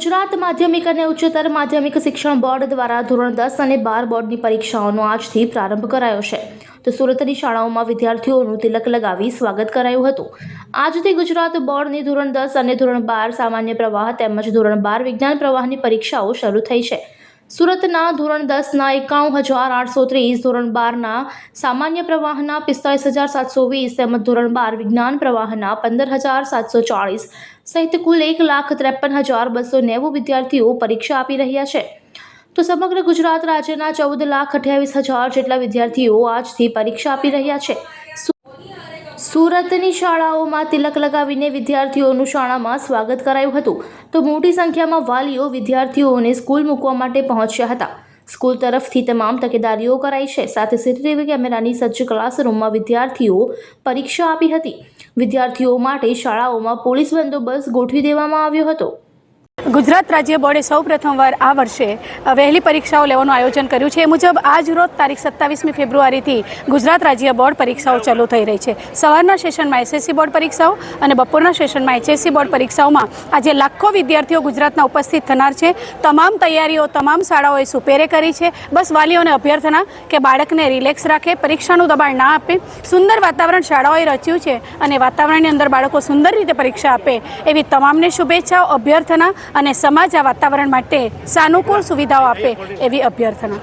ગુજરાત માધ્યમિક અને ઉચ્ચતર માધ્યમિક શિક્ષણ બોર્ડ દ્વારા ધોરણ દસ અને બાર બોર્ડની પરીક્ષાઓનો આજથી પ્રારંભ કરાયો છે. તો સુરતની શાળાઓમાં વિદ્યાર્થીઓનું તિલક લગાવી સ્વાગત કરાયું હતું. આજથી ગુજરાત બોર્ડની ધોરણ દસ અને ધોરણ બાર સામાન્ય પ્રવાહ તેમજ ધોરણ બાર વિજ્ઞાન પ્રવાહની પરીક્ષાઓ શરૂ થઈ છે. સુરતના ધોરણ દસના એકાણું હજાર આઠસો ત્રીસ ધોરણ બારના સામાન્ય પ્રવાહના પિસ્તાળીસ હજાર સાતસો વીસ તેમજ ધોરણ બાર વિજ્ઞાન પ્રવાહના પંદર હજાર સાતસો ચાળીસ સહિત કુલ એક લાખ ત્રેપન હજાર બસો નેવું વિદ્યાર્થીઓ પરીક્ષા આપી રહ્યા છે. તો સમગ્ર ગુજરાત રાજ્યના ચૌદ લાખ અઠ્યાવીસ હજાર જેટલા વિદ્યાર્થીઓ આજથી પરીક્ષા આપી રહ્યા છે. સુરતની શાળાઓમાં તિલક લગાવીને વિદ્યાર્થીઓનું શાળામાં સ્વાગત કરાયું હતું. તો મોટી સંખ્યામાં વાલીઓ વિદ્યાર્થીઓને સ્કૂલ મૂકવા માટે પહોંચ્યા હતા. સ્કૂલ તરફથી તમામ તકેદારીઓ કરાઈ છે. સાથે સીસીટીવી કેમેરાની સજ્જ ક્લાસરૂમમાં વિદ્યાર્થીઓ પરીક્ષા આપી હતી. વિદ્યાર્થીઓ માટે શાળાઓમાં પોલીસ બંદોબસ્ત ગોઠવી દેવામાં આવ્યો હતો. ગુજરાત રાજ્ય બોર્ડે સૌ પ્રથમવાર આ વર્ષે વહેલી પરીક્ષાઓ લેવાનું આયોજન કર્યું છે. એ મુજબ આજ રોજ તારીખ સત્તાવીસમી ફેબ્રુઆરીથી ગુજરાત રાજ્ય બોર્ડ પરીક્ષાઓ ચાલુ થઈ રહી છે. સવારના સેશનમાં એસએસસી બોર્ડ પરીક્ષાઓ અને બપોરના સેશનમાં એચએસસી બોર્ડ પરીક્ષાઓમાં આજે લાખો વિદ્યાર્થીઓ ગુજરાતના ઉપસ્થિત થનાર છે. તમામ તૈયારીઓ, તમામ શાળાઓએ સુપેરે કરી છે. બસ વાલીઓને અભ્યર્થના કે બાળકને રિલેક્સ રાખે, પરીક્ષાનું દબાણ ના આપે, સુંદર વાતાવરણ શાળાઓએ રચ્યું છે અને વાતાવરણની અંદર બાળકો સુંદર રીતે પરીક્ષા આપે, એવી તમામને શુભેચ્છાઓ, અભ્યર્થના અને સમાજ આ વાતાવરણ માટે સાનુકૂળ સુવિધાઓ આપે એવી અભ્યર્થના.